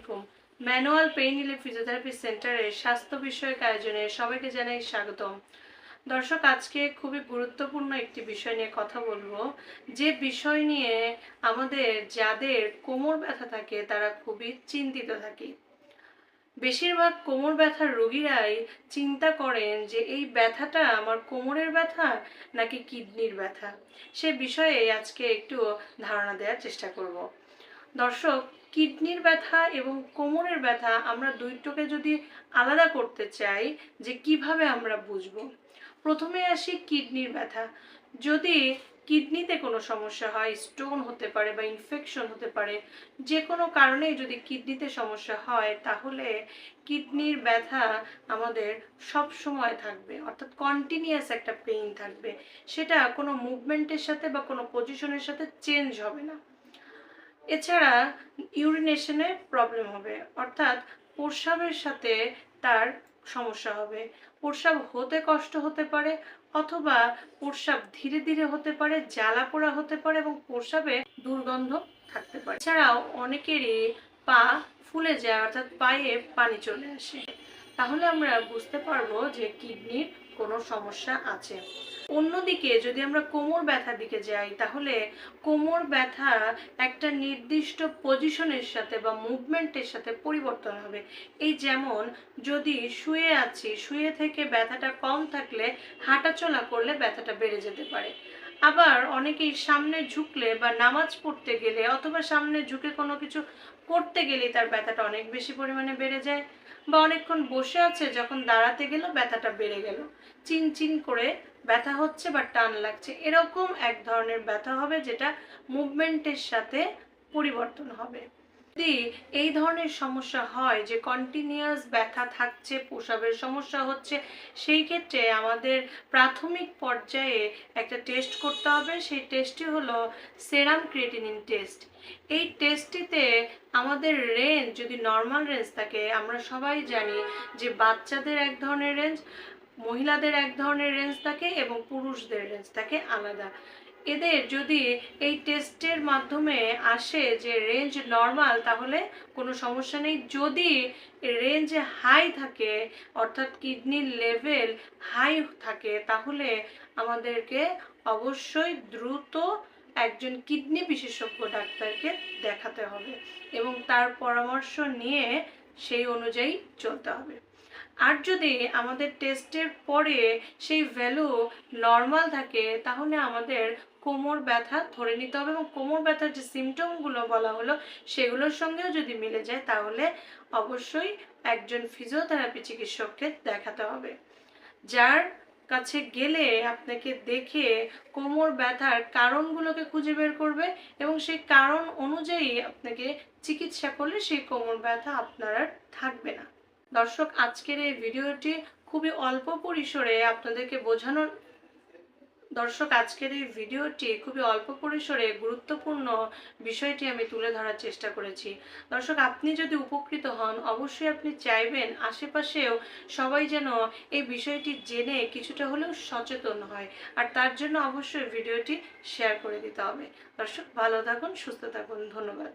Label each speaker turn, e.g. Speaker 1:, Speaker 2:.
Speaker 1: আলাইকুম। Manual pain relief physiotherapy সেন্টারের স্বাস্থ্য বিষয়ক আয়োজনে সবাইকে জানাই স্বাগতম। দর্শক, আজকে খুবই গুরুত্বপূর্ণ একটি বিষয় নিয়ে কথা বলব। যে বিষয় নিয়ে আমাদের যাদের কোমর ব্যথা থাকে, তারা খুবই চিন্তিত থাকে। বেশিরভাগ কোমর ব্যথার রোগীরাই চিন্তা করেন যে, এই ব্যথাটা আমার কোমরের ব্যথা নাকি কিডনির ব্যথা? সে বিষয়ে আজকে একটু ধারণা দেওয়ার চেষ্টা করব। দর্শক কিডনির ব্যথা এবং কোমরের ব্যথা আমরা দুইটোকে যদি আলাদা করতে চাই, যে কীভাবে আমরা বুঝব? প্রথমে আসি কিডনির ব্যথা। যদি কিডনিতে কোনো সমস্যা হয় স্টোন হতে পারে বা ইনফেকশন হতে পারে, যে কোনো কারণেই যদি কিডনিতে সমস্যা হয়, তাহলে কিডনির ব্যথা আমাদের সব সময় থাকবে, অর্থাৎ কন্টিনিউয়াস একটা পেইন থাকবে। সেটা কোনো মুভমেন্টের সাথে বা কোনো পজিশনের সাথে চেঞ্জ হবে না। এছাড়া ইউরিনেশনে প্রবলেম হবে। অর্থাৎ প্রস্রাবের সাথে তার সমস্যা হবে। প্রস্রাব হতে কষ্ট হতে পারে অথবা প্রস্রাব ধীরে ধীরে হতে পারে, জ্বালা পোড়া হতে পারে এবং প্রস্রাবে দুর্গন্ধ থাকতে পারে। এছাড়াও অনেকেরই পা ফুলে যায়, অর্থাৎ পায়ে পানি চলে আসে। তাহলে আমরা বুঝতে পারব যে কিডনির কোনো সমস্যা আছে। অন্যদিকে যদি আমরা কোমর ব্যথার দিকে যাই, তাহলে কোমর ব্যথা একটা নির্দিষ্ট পজিশনের সাথে বা মুভমেন্টের সাথে পরিবর্তন হবে। এই যেমন যদি শুয়ে আছি, শুয়ে থেকে ব্যথাটা কম থাকলে হাঁটাচলা করলে ব্যথাটা বেড়ে যেতে পারে। আবার অনেকেই সামনে ঝুঁকলে বা নামাজ পড়তে গেলে অথবা সামনে ঝুঁকে কোনো কিছু করতে গেলে তার ব্যথাটা অনেক বেশি পরিমাণে বেড়ে যায় বা অনেকক্ষণ বসে আছে, যখন দাঁড়াতে গেল ব্যথাটা বেড়ে গেল। চিন চিন করে ব্যথা হচ্ছে বা টান লাগছে। এরকম এক ধরনের ব্যথা হবে যেটা মুভমেন্টের সাথে পরিবর্তন হবে। যদি এই ধরনের সমস্যা হয় যে কন্টিনিউয়াস ব্যথা থাকছে, প্রসাবের সমস্যা হচ্ছে, সেই ক্ষেত্রে আমাদের প্রাথমিক পর্যায়ে একটা টেস্ট করতে হবে। সেই টেস্টটি হলো সেরাম ক্রিয়েটিনিন টেস্ট এই টেস্টটিতে আমাদের রেঞ্জ যদি নর্মাল রেঞ্জ থাকে, আমরা সবাই জানি যে বাচ্চাদের এক ধরনের রেঞ্জ মহিলাদের এক ধরনের রেঞ্জ থাকে এবং পুরুষদের রেঞ্জ থাকে আলাদা। এদের যদি এই টেস্টের মাধ্যমে আসে যে রেঞ্জ নর্মাল তাহলে কোনো সমস্যা নেই। যদি রেঞ্জ হাই থাকে, অর্থাৎ কিডনির লেভেল হাই থাকে, তাহলে আমাদেরকে অবশ্যই দ্রুত একজন কিডনি বিশেষজ্ঞ ডাক্তারকে দেখাতে হবে এবং তার পরামর্শ নিয়ে সেই অনুযায়ী চলতে হবে। আর যদি আমাদের টেস্টের পরে সেই ভ্যালু নর্মাল থাকে, তাহলে আমাদের কোমর ব্যথা ধরে নিতে হবে এবং কোমর ব্যথার যে সিমটমগুলো বলা হলো, সেগুলোর সঙ্গেও যদি মিলে যায়, তাহলে অবশ্যই একজন ফিজিওথেরাপি চিকিৎসককে দেখাতে হবে। যার কাছে গেলে আপনাকে দেখে কোমর ব্যথার কারণগুলোকে খুঁজে বের করবে এবং সেই কারণ অনুযায়ী আপনাকে চিকিৎসা করলে সেই কোমর ব্যথা আপনার আর থাকবে না। দর্শক, আজকের এই ভিডিওটি খুবই অল্প পরিসরে আপনাদেরকে বোঝানোর দর্শক, আজকের এই ভিডিওটি খুবই অল্প পরিসরে গুরুত্বপূর্ণ বিষয়টি আমি তুলে ধরার চেষ্টা করেছি। দর্শক, আপনি যদি উপকৃত হন, অবশ্যই আপনি চাইবেন আশেপাশেও সবাই যেন এই বিষয়টি জেনে কিছুটা হলেও সচেতন হয়। আর তার জন্য অবশ্যই ভিডিওটি শেয়ার করে দিতে হবে। দর্শক, ভালো থাকুন, সুস্থ থাকুন। ধন্যবাদ।